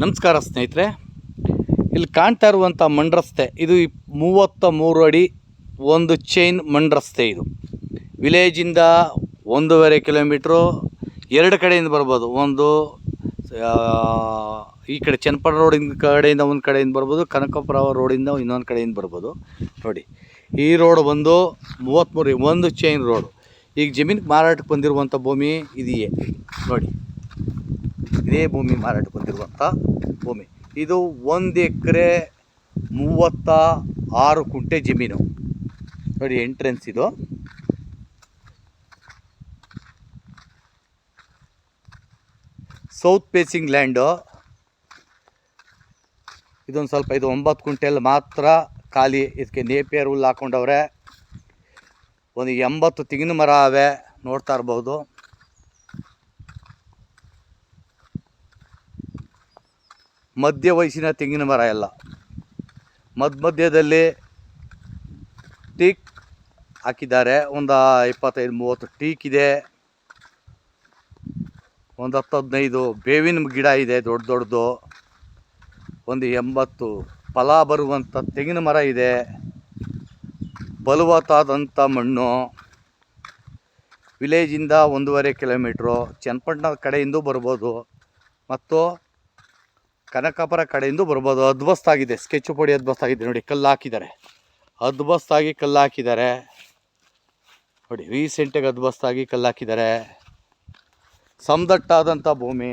ನಮಸ್ಕಾರ ಸ್ನೇಹಿತರೆ. ಇಲ್ಲಿ ಕಾಣ್ತಾ ಇರುವಂಥ ಮಂಡ್ರಸ್ತೆ, ಇದು ಮೂವತ್ತ ಮೂರು ಅಡಿ ಒಂದು ಚೈನ್ ಮಂಡ್ರಸ್ತೆ ಇದು. ವಿಲೇಜಿಂದ ಒಂದೂವರೆ ಕಿಲೋಮೀಟ್ರು ಎರಡು ಕಡೆಯಿಂದ ಬರ್ಬೋದು. ಒಂದು ಈ ಕಡೆ ಚನ್ನಪಡ ರೋಡಿನ ಕಡೆಯಿಂದ ಒಂದು ಕಡೆಯಿಂದ ಬರ್ಬೋದು, ಕನಕಪುರ ರೋಡಿಂದ ಇನ್ನೊಂದು ಕಡೆಯಿಂದ ಬರ್ಬೋದು. ನೋಡಿ, ಈ ರೋಡ್ ಬಂದು ಮೂವತ್ತ್ಮೂರು ಒಂದು ಚೈನ್ ರೋಡು ಈಗ ಜಮೀನಿಗೆ ಮಾರಾಟಕ್ಕೆ ಬಂದಿರುವಂಥ ಭೂಮಿ ಇದೆಯೇ. ನೋಡಿ. ಇದೇ ಭೂಮಿ ಮಾರಾಟಕ್ಕೆ ಬಂದಿರುವಂಥ ಭೂಮಿ. ಇದು ಒಂದು ಎಕರೆ ಮೂವತ್ತ ಆರು ಕುಂಟೆ ಜಮೀನು. ನೋಡಿ ಎಂಟ್ರೆನ್ಸ್ ಇದು. ಸೌತ್ ಫೇಸಿಂಗ್ ಲ್ಯಾಂಡು ಇದೊಂದು ಸ್ವಲ್ಪ, ಇದು ಒಂಬತ್ತು ಕುಂಟೆಲ್ ಮಾತ್ರ ಖಾಲಿ. ಇದಕ್ಕೆ ನೇಪಿಯರ್ ಹುಲ್ಲು ಹಾಕೊಂಡವ್ರೆ. ಒಂದು ಎಂಬತ್ತು ತೆಂಗಿನ ಮರ ಅವೆ. ನೋಡ್ತಾ ಇರ್ಬೋದು. ಮಧ್ಯ ವಯಸ್ಸಿನ ತೆಂಗಿನ ಮರ ಎಲ್ಲ. ಮಧ್ಯ ಮಧ್ಯದಲ್ಲಿ ಟೀಕ್ ಹಾಕಿದ್ದಾರೆ. ಒಂದು ಇಪ್ಪತ್ತೈದು, ಮೂವತ್ತು ಟೀಕ್ ಇದೆ. ಒಂದು ಹತ್ತು ಹದಿನೈದು ಬೇವಿನ ಗಿಡ ಇದೆ ದೊಡ್ಡ ದೊಡ್ಡದು. ಒಂದು ಎಂಬತ್ತು ಫಲ ಬರುವಂಥ ತೆಂಗಿನ ಮರ ಇದೆ. ಬಲವತ್ತಾದಂಥ ಮಣ್ಣು. ವಿಲೇಜಿಂದ ಒಂದೂವರೆ ಕಿಲೋಮೀಟ್ರು. ಚನ್ನಪಟ್ಟಣದ ಕಡೆಯಿಂದ ಬರ್ಬೋದು. ಮತ್ತು ಕನಕಾಪುರ ಕಡೆಯಿಂದ ಬರ್ಬೋದು. ಅದ್ಬಸ್ತಾಗಿದೆ ಸ್ಕೆಚ್ ಪೊಡಿ ಅದ್ಬಸ್ತಾಗಿದೆ ನೋಡಿ ಕಲ್ಲು ಹಾಕಿದ್ದಾರೆ ಅದ್ಬಸ್ತಾಗಿ ಕಲ್ಲು ಹಾಕಿದ್ದಾರೆ ನೋಡಿ ರೀಸೆಂಟಾಗಿ ಅದ್ಬಸ್ತಾಗಿ ಕಲ್ಲು ಹಾಕಿದ್ದಾರೆ ಸಮದಟ್ಟಾದಂಥ ಭೂಮಿ.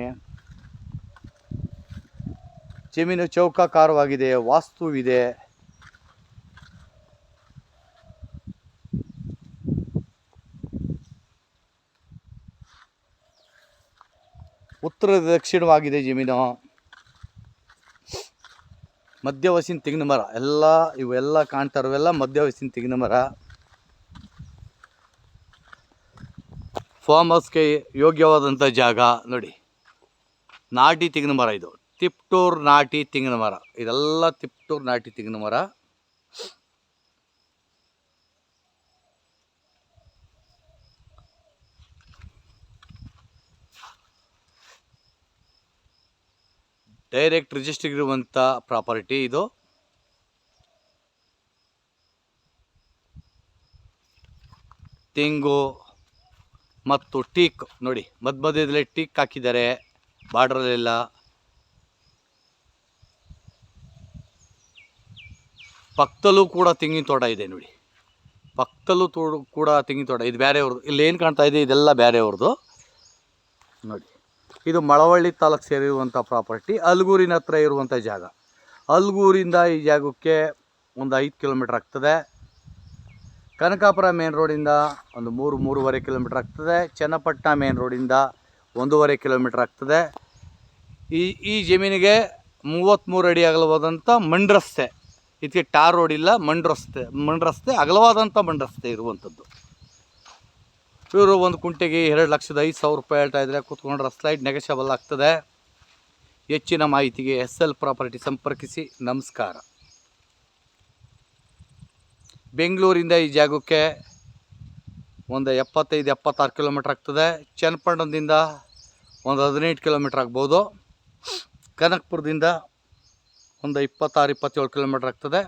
ಜಮೀನು ಚೌಕಾಕಾರವಾಗಿದೆ. ವಾಸ್ತು ಇದೆ ಉತ್ತರ ದಕ್ಷಿಣವಾಗಿದೆ ಜಮೀನು. ಮಧ್ಯ ವಯಸ್ಸಿನ ತೆಂಗಿನ ಮರ, ಎಲ್ಲ ಇವೆಲ್ಲ ಕಾಣ್ತಾ ಇರೋವೆಲ್ಲ ಮಧ್ಯ ವಯಸ್ಸಿನ ತೆಂಗಿನ ಮರ. ಫಾರ್ಮ್ ಹೌಸ್ಗೆ ಯೋಗ್ಯವಾದಂಥ ಜಾಗ, ನೋಡಿ. ನಾಟಿ ತೆಂಗಿನ ಮರ ಇದು. ತಿಪ್ಟೂರು ನಾಟಿ ತೆಂಗಿನ ಮರ. ಇದೆಲ್ಲ ತಿಪ್ಟೂರು ನಾಟಿ ತೆಂಗಿನ ಮರ. ಡೈರೆಕ್ಟ್ ರಿಜಿಸ್ಟರ್ ಇರುವಂಥ ಪ್ರಾಪರ್ಟಿ ಇದು. ತೆಂಗು ಮತ್ತು ಟೀಕ್ ನೋಡಿ ಮಧ್ಯ ಮಧ್ಯದಲ್ಲಿ ಟೀಕ್ ಹಾಕಿದ್ದಾರೆ ಬಾರ್ಡ್ರಲ್ಲೆಲ್ಲ ಪಕ್ಕದಲ್ಲೂ ಕೂಡ ತೆಂಗಿನ ತೋಟ ಇದೆ ನೋಡಿ. ಪಕ್ಕದಲ್ಲೂ ತೋಡು ಕೂಡ ತೆಂಗಿನ ತೋಟ, ಇದು ಬೇರೆಯವ್ರದ್ದು ಇಲ್ಲಿ ಏನು ಕಾಣ್ತಾ ಇದೆ? ಇದೆಲ್ಲ ಬೇರೆಯವ್ರದ್ದು ನೋಡಿ. ಇದು ಮಳವಳ್ಳಿ ತಾಲೂಕು ಸೇರಿರುವಂಥ ಪ್ರಾಪರ್ಟಿ ಅಲ್ಗೂರಿನ ಹತ್ರ ಇರುವಂಥ ಜಾಗ. ಅಲ್ಗೂರಿಂದ ಈ ಜಾಗಕ್ಕೆ ಒಂದು ಐದು ಕಿಲೋಮೀಟ್ರ್ ಆಗ್ತದೆ. ಕನಕಾಪುರ ಮೇನ್ ರೋಡಿಂದ ಒಂದು ಮೂರು, ಮೂರುವರೆ ಕಿಲೋಮೀಟ್ರ್ ಆಗ್ತದೆ. ಚನ್ನಪಟ್ಟಣ ಮೇನ್ ರೋಡಿಂದ ಒಂದೂವರೆ ಕಿಲೋಮೀಟ್ರ್ ಆಗ್ತದೆ. ಈ ಈ ಜಮೀನಿಗೆ ಮೂವತ್ತ್ಮೂರು ಅಡಿ ಅಗಲವಾದಂಥ ಮಂಡ್ರಸ್ತೆ. ಇದಕ್ಕೆ ಟಾರ್ ರೋಡ್ ಇಲ್ಲ, ಮಂಡ್ರಸ್ತೆ ಮಂಡ್ರಸ್ತೆ ಅಗಲವಾದಂಥ ಮಂಡ್ರಸ್ತೆ ಇರುವಂಥದ್ದು ಇವರು ಒಂದು ಕುಂಟೆಗೆ ಎರಡು ಲಕ್ಷದ ಐದು ಸಾವಿರ ರೂಪಾಯಿ ಹೇಳ್ತಾ ಇದ್ರೆ ಕೂತ್ಕೊಂಡ್ರೆ ಸ್ಲೈಡ್ ನೆಗೆಷಬಲ್ ಆಗ್ತದೆ. ಹೆಚ್ಚಿನ ಮಾಹಿತಿಗೆ ಎಸ್ ಎಲ್ ಪ್ರಾಪರ್ಟಿ ಸಂಪರ್ಕಿಸಿ. ನಮಸ್ಕಾರ. ಬೆಂಗಳೂರಿಂದ ಈ ಜಾಗಕ್ಕೆ ಒಂದು ಎಪ್ಪತ್ತೈದು, ಎಪ್ಪತ್ತಾರು ಕಿಲೋಮೀಟ್ರ್ ಆಗ್ತದೆ. ಚನ್ನಪಟ್ಟಣದಿಂದ ಒಂದು ಹದಿನೆಂಟು ಕಿಲೋಮೀಟ್ರ್ ಆಗ್ಬೋದು. ಕನಕಪುರದಿಂದ ಒಂದು ಇಪ್ಪತ್ತಾರು, ಇಪ್ಪತ್ತೇಳು ಕಿಲೋಮೀಟ್ರ್ ಆಗ್ತದೆ.